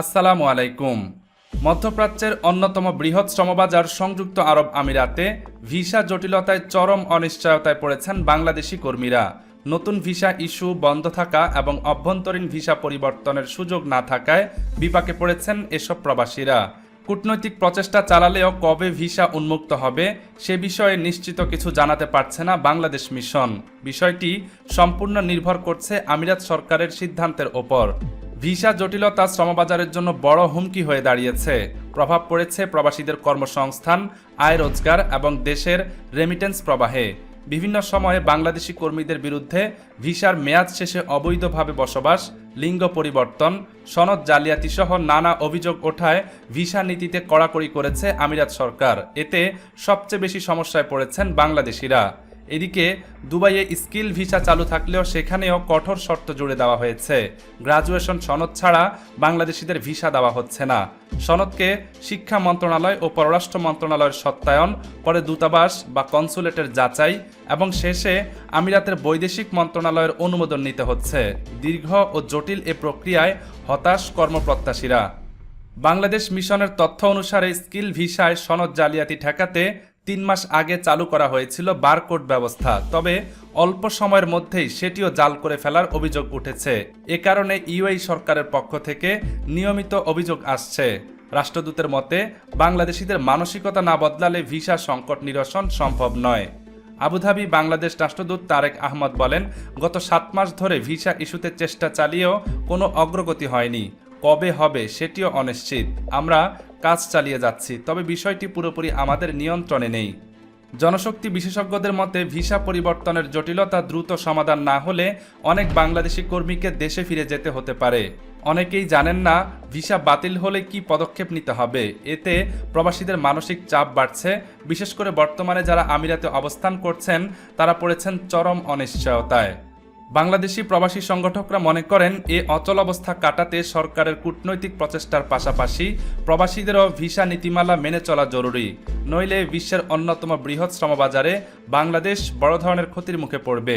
আসসালামু আলাইকুম। মধ্যপ্রাচ্যের অন্যতম বৃহৎ শ্রমবাজার সংযুক্ত আরব আমিরাতে ভিসা জটিলতায় চরম অনিশ্চয়তায় পড়েছেন বাংলাদেশি কর্মীরা। নতুন ভিসা ইস্যু বন্ধ থাকা এবং অভ্যন্তরীণ ভিসা পরিবর্তনের সুযোগ না থাকায় বিপাকে পড়েছেন এসব প্রবাসীরা। কূটনৈতিক প্রচেষ্টা চালালেও কবে ভিসা উন্মুক্ত হবে, সে বিষয়ে নিশ্চিত কিছু জানাতে পারছে না বাংলাদেশ মিশন। বিষয়টি সম্পূর্ণ নির্ভর করছে আমিরাত সরকারের সিদ্ধান্তের ওপর। ভিসা জটিলতা শ্রমবাজারের জন্য বড় হুমকি হয়ে দাঁড়িয়েছে। প্রভাব পড়েছে প্রবাসীদের কর্মসংস্থান, আয় রোজগার এবং দেশের রেমিটেন্স প্রবাহে। বিভিন্ন সময়ে বাংলাদেশি কর্মীদের বিরুদ্ধে ভিসার মেয়াদ শেষে অবৈধভাবে বসবাস, লিঙ্গ পরিবর্তন, সনদ জালিয়াতি সহ নানা অভিযোগ ওঠায় ভিসা নীতিতে কড়াকড়ি করেছে আমিরাত সরকার। এতে সবচেয়ে বেশি সমস্যায় পড়েছেন বাংলাদেশিরা। এদিকে দুবাইয়ে স্কিল ভিসা চালু থাকলেও সেখানেও কঠোর শর্ত জুড়ে দেওয়া হয়েছে। গ্রাজুয়েশন সনদ ছাড়া বাংলাদেশিদের ভিসা দেওয়া হচ্ছে না। সনদকে শিক্ষা মন্ত্রণালয় ও পররাষ্ট্র মন্ত্রণালয়ের সত্যায়ন পরে দূতাবাস বা কনসুলেটের যাচাই এবং শেষে আমিরাতের বৈদেশিক মন্ত্রণালয়ের অনুমোদন নিতে হচ্ছে। দীর্ঘ ও জটিল এ প্রক্রিয়ায় হতাশ কর্মপ্রত্যাশীরা। বাংলাদেশ মিশনের তথ্য অনুসারে স্কিল ভিসায় সনদ জালিয়াতি ঠেকাতে তিন মাস আগে চালু করা হয়েছিল বারকোড ব্যবস্থা। তবে অল্প সময়ের মধ্যেই সেটিও জাল করে ফেলার অভিযোগ উঠেছে। এ কারণে ইউএই সরকারের পক্ষ থেকে নিয়মিত অভিযোগ আসছে। রাষ্ট্রদূতের মতে, বাংলাদেশিদের মানসিকতা না বদলালে ভিসা সংকট নিরসন সম্ভব নয়। আবুধাবি বাংলাদেশ রাষ্ট্রদূত তারেক আহমদ বলেন, গত সাত মাস ধরে ভিসা ইস্যুতে চেষ্টা চালিয়েও কোনো অগ্রগতি হয়নি। কবে হবে সেটিও অনিশ্চিত। আমরা কাজ চালিয়ে যাচ্ছি, তবে বিষয়টি পুরোপুরি আমাদের নিয়ন্ত্রণে নেই। জনশক্তি বিশেষজ্ঞদের মতে, ভিসা পরিবর্তনের জটিলতা দ্রুত সমাধান না হলে অনেক বাংলাদেশি কর্মীকে দেশে ফিরে যেতে হতে পারে। অনেকেই জানেন না, ভিসা বাতিল হলে কি পদক্ষেপ নিতে হবে। এতে প্রবাসীদের মানসিক চাপ বাড়ছে। বিশেষ করে বর্তমানে যারা আমিরাতে অবস্থান করছেন, তারা পড়েছেন চরম অনিশ্চয়তায়। বাংলাদেশি প্রবাসী সংগঠকরা মনে করেন, এ অচল অবস্থা কাটাতে সরকারের কূটনৈতিক প্রচেষ্টার পাশাপাশি প্রবাসীদেরও ভিসা নীতিমালা মেনে চলা জরুরি। নইলে বিশ্বের অন্যতম বৃহৎ শ্রমবাজারে বাংলাদেশ বড় ধরনের ক্ষতির মুখে পড়বে।